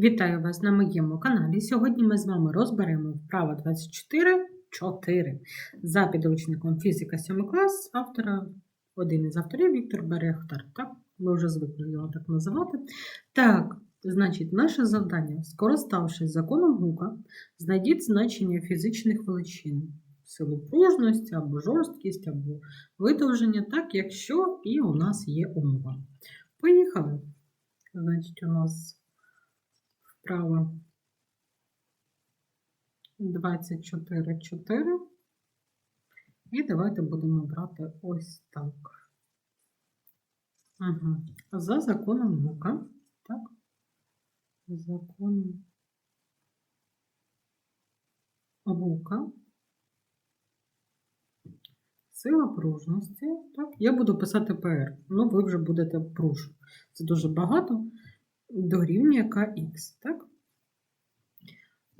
Вітаю вас на моєму каналі. Сьогодні ми з вами розберемо вправо 24 4 за підручником фізика 7 клас автора, один із авторів Віктор Берехтар. Так, ми вже звикли його так називати. Так, значить, наше завдання, скориставшись законом Гука, знайдіть значення фізичних величин, силу пружності або жорсткість, або видовження, так, якщо і у нас є умова. Поїхали. Значить, у нас вправо 24,4. І давайте будемо брати ось так. Угу. За законом Гука, так? Законом Гука. Сила пружності. Так, я буду писати ПР, ну ви вже будете пруж. Це дуже багато дорівнює КХ. Так?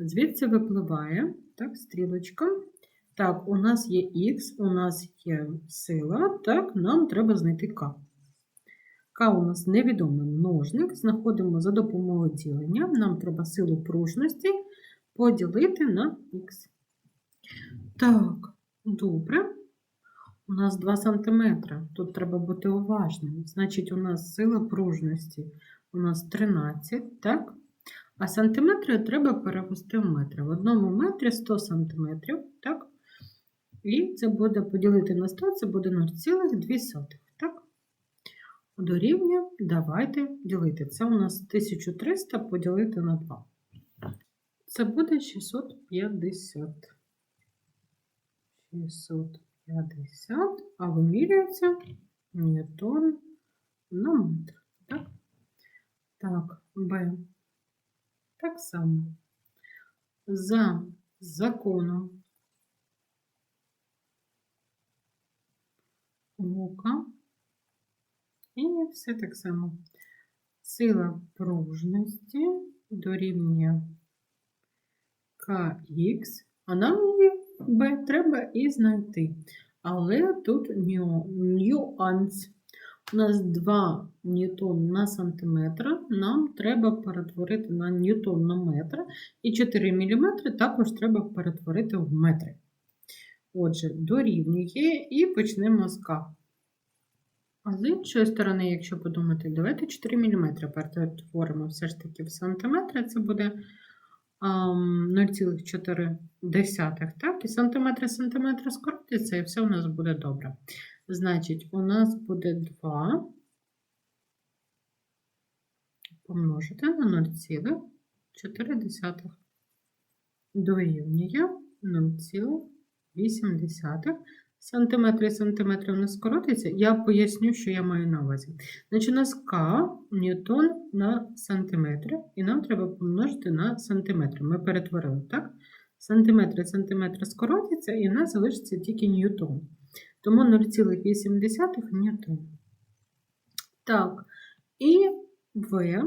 Звідси випливає так, стрілочка. Так, у нас є Х, у нас є сила, так, нам треба знайти К. К у нас невідомий множник. Знаходимо за допомогою ділення. Нам треба силу пружності поділити на Х. Так, добре. У нас 2 см. Тут треба бути уважним. Значить, у нас сила пружності у нас 13, так? А сантиметри треба перевести в метри. В одному метрі 100 сантиметрів, так? І це буде поділити на 100, це буде 0,2, так? Дорівнює, давайте ділити. Це у нас 1300 поділити на 2. Це буде 650. 650, а вимірюється ньютон на метр. Так? Так, Б. Так само. За законом Гука. І все так само. Сила пружності дорівнює КХ, а нам її треба і знайти. Але тут нюанс. У нас 2 ньютон на сантиметр, нам треба перетворити на ньютон на метр, і 4 мм також треба перетворити в метри. Отже, дорівнює і почнемо з К. А з іншої сторони, якщо подумати, давайте 4 мм перетворимо все ж таки в сантиметри, це буде 0,4, так? І сантиметри сантиметри скоротиться, і все у нас буде добре. Значить, у нас буде 2 помножити на 0,4 дорівнює 0,8. Сантиметри сантиметрів не скоротиться. Я поясню, що я маю на увазі. Значить, у нас К ньютон на сантиметри, і нам треба помножити на сантиметри. Ми перетворили, так? Сантиметри сантиметри скоротяться, і у нас залишиться тільки ньютон. Тому 0,8 ньютон. Так, і В,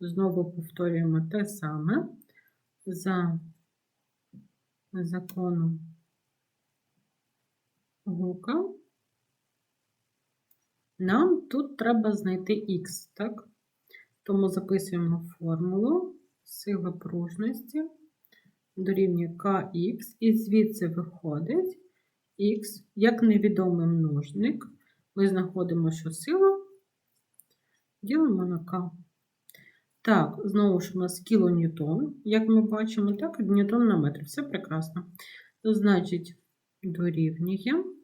знову повторюємо те саме за законом Гука. Нам тут треба знайти х, так? Тому записуємо формулу сила пружності дорівнює kx, і звідси виходить х як невідомий множник. Ми знаходимо, що сила ділимо на k. Так, знову ж у нас кілоньютон, як ми бачимо, так, ньютон на метр. Все прекрасно. Значить, дорівнює.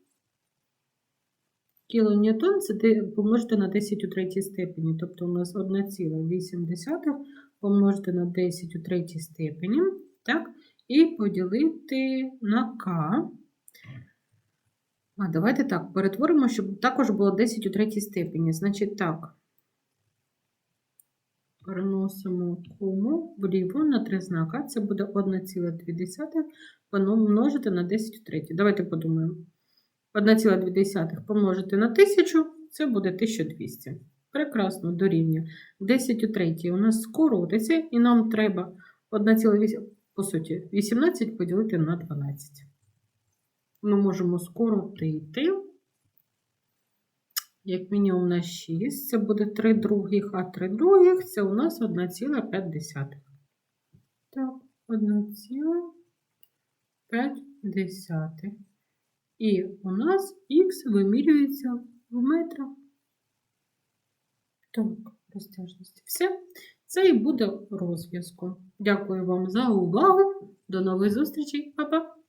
Кілоньютон це помножити на 10 у третій степені, тобто у нас 1,8 помножити на 10 у третій степені, так, і поділити на k. А, давайте так, перетворимо, щоб також було 10 у третій степені. Значить, так, переносимо кому вліво на три знака. Це буде 1,2 помножити на 10 у третій. Давайте подумаємо. 1,2 помножити на 1000, це буде 1200. Прекрасно, дорівнює. 10 у третій у нас скоротиться, і нам треба 1,8, по суті, 18 поділити на 12 ми можемо скоротити як мінімум на 6. Це буде 3 других, а 3 других це у нас 1,5. Так, 1,5. І у нас х вимірюється в метрах. Так, розтяжності. Все. Це і буде розв'язку. Дякую вам за увагу. До нових зустрічей. Па-па!